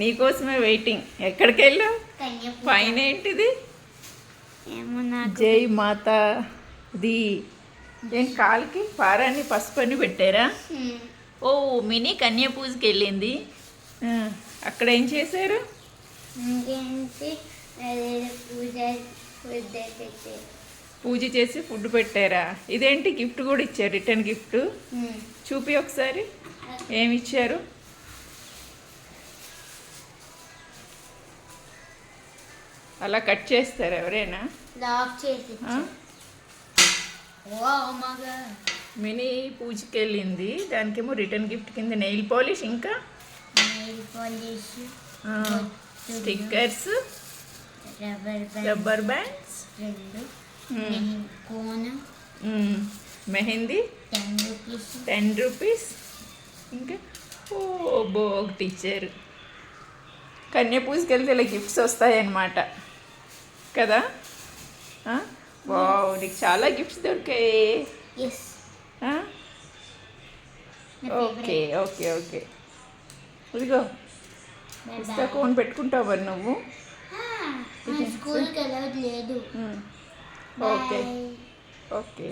నీకోసమే వెయిటింగ్ ఎక్కడికి వెళ్ళావు. పైన ఏంటిది? జై మాత ది ఏం కాలికి? పారాన్ని పసుపు అని పెట్టారా. ఓ మినీ కన్యా పూజకి వెళ్ళింది అక్కడ ఏం చేశారు పూజ చేసి ఫుడ్ పెట్టారా? ఇదేంటి గిఫ్ట్ కూడా ఇచ్చారు రిటర్న్ గిఫ్ట్. చూపి ఒకసారి. ఏమి ఇచ్చారు? అలా కట్ చేస్తారు ఎవరైనా? లాక్ చేసి మినీ పూజకి వెళ్ళింది దానికేమో రిటర్న్ గిఫ్ట్ కింద నెయిల్ పాలిష్ ఇంకా? Nail polish stickers rubber band rubber bands. Mehndi ten rupees. Ten rupees? ఇంకా? ఓ బో ఒకటి ఇచ్చారు కన్యా పూజకి వెళ్తే ఇలా గిఫ్ట్స్ వస్తాయన్నమాట. కదా? వావ్ నీకు చాలా గిఫ్ట్స్ దొరికాయి? Okay okay okay. ఇదిగో ఇస్తా కోన్ పెట్టుకుంటావు నువ్వు. స్కూల్కి వెళ్ళదు. Okay okay.